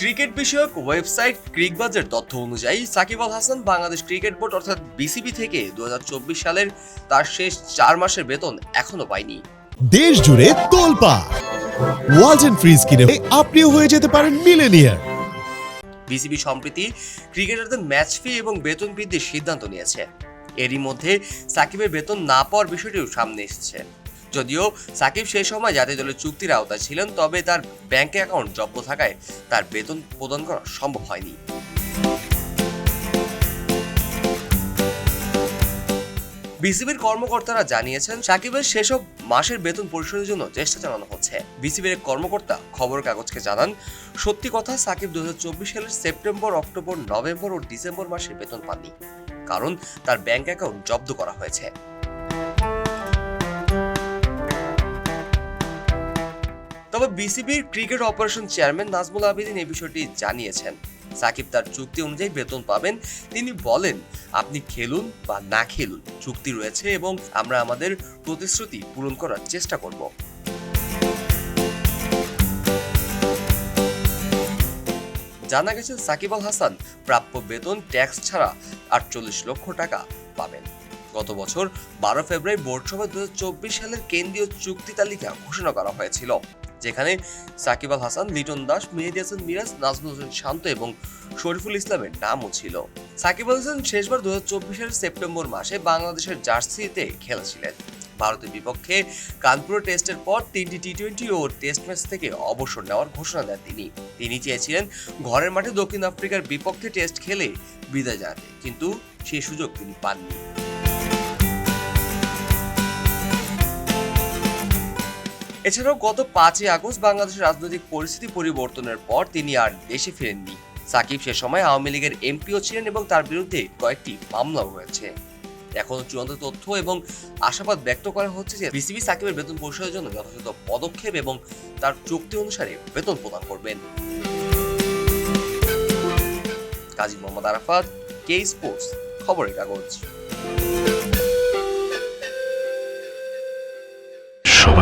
Cricket বিষয়ক website ক্রিকবাজের তথ্য অনুযায়ী সাকিব আল হাসান বাংলাদেশ ক্রিকেট বোর্ড অর্থাৎ বিসিবি থেকে দু হাজার চব্বিশ সালের তার শেষ চার মাসের বেতন এখনও পায়নি। দেশ জুড়ে তোলপা। ওয়ালটন ফ্রিজ কিনে আপনিও হয়ে যেতে পারেন মিলেনিয়ার। বিসিবি সম্প্রতি ক্রিকেটারদের ম্যাচ ফি এবং বেতন বৃদ্ধির সিদ্ধান্ত নিয়েছে। এরই মধ্যে সাকিবের বেতন না পাওয়ার বিষয়টিও সামনে এসেছে। যদিও সাকিব সেই সময় জাতীয় দলের চুক্তির আওতায় ছিলেন, তবে তার ব্যাংক অ্যাকাউন্ট জব্দ থাকায় তার বেতন প্রদান করা সম্ভব হয়নি। বিসিবির কর্মকর্তারা জানিয়েছেন, সাকিবের সেসব মাসের বেতন পরিশোধের জন্য চেষ্টা চালানো হচ্ছে। বিসিবির এক কর্মকর্তা খবর কাগজকে জানান, সত্যি কথা, সাকিব দুই হাজার চব্বিশ সালের সেপ্টেম্বর, অক্টোবর, নভেম্বর ও ডিসেম্বর মাসের বেতন পাননি, কারণ তার ব্যাংক অ্যাকাউন্ট জব্দ করা হয়েছে। বিসিবির cricket operation chairman Nazmul Abedin এই বিষয়টি জানিয়েছেন। সাকিব তার চুক্তি অনুযায়ী বেতন পাবেন। তিনি বলেন, আপনি খেলুন বা না খেলুন, চুক্তি রয়েছে এবং আমরা আমাদের প্রতিশ্রুতি পূরণ করার চেষ্টা করব। জানা গেছে, সাকিব আল হাসান প্রাপ্য বেতন ট্যাক্স ছাড়া আটচল্লিশ লক্ষ টাকা পাবেন। গত বছর বারো ফেব্রুয়ারি বোর্ড সভায় দু সালের কেন্দ্রীয় চুক্তি তালিকা ঘোষণা করা হয়েছিল। যেখানে সাকিব আল হাসান, লিটন দাস, মেহেদি হাসান মিরাজ, নাজমুল হোসেন শান্ত এবং শরীফুল ইসলামের নামও ছিল। সাকিব আল হাসান শেষবার দু সালের সেপ্টেম্বর মাসে বাংলাদেশের জার্সিতে খেলেছিলেন। ভারতের বিপক্ষে কানপুর টেস্টের পর তিনটি টি টোয়েন্টি ও টেস্ট ম্যাচ থেকে অবসর নেওয়ার ঘোষণা দেন তিনি। তিনি চেয়েছিলেন ঘরের মাঠে দক্ষিণ আফ্রিকার বিপক্ষে টেস্ট খেলে বিদায় জানাতে, কিন্তু সেই সুযোগ তিনি পাননি। এছাড়াও গত পাঁচই আগস্ট বাংলাদেশের রাজনৈতিক পরিস্থিতি পরিবর্তনের পর তিনি আর দেশে ফেরেননি। সাকিব সে সময় আওয়ামী লীগের এমপিও ছিলেন এবং তার বিরুদ্ধে কয়েকটি মামলাও রয়েছে। এখনও চূড়ান্ত তথ্য এবং আশাবাদ ব্যক্ত করা হচ্ছে যে বিসিবি সাকিবের বেতন পরিশোধের জন্য যথাযথ পদক্ষেপ এবং তার চুক্তি অনুসারে বেতন প্রদান করবেন। কাজী মোহাম্মদ আরাফাত, কে স্পোর্টস, খবরের কাগজ।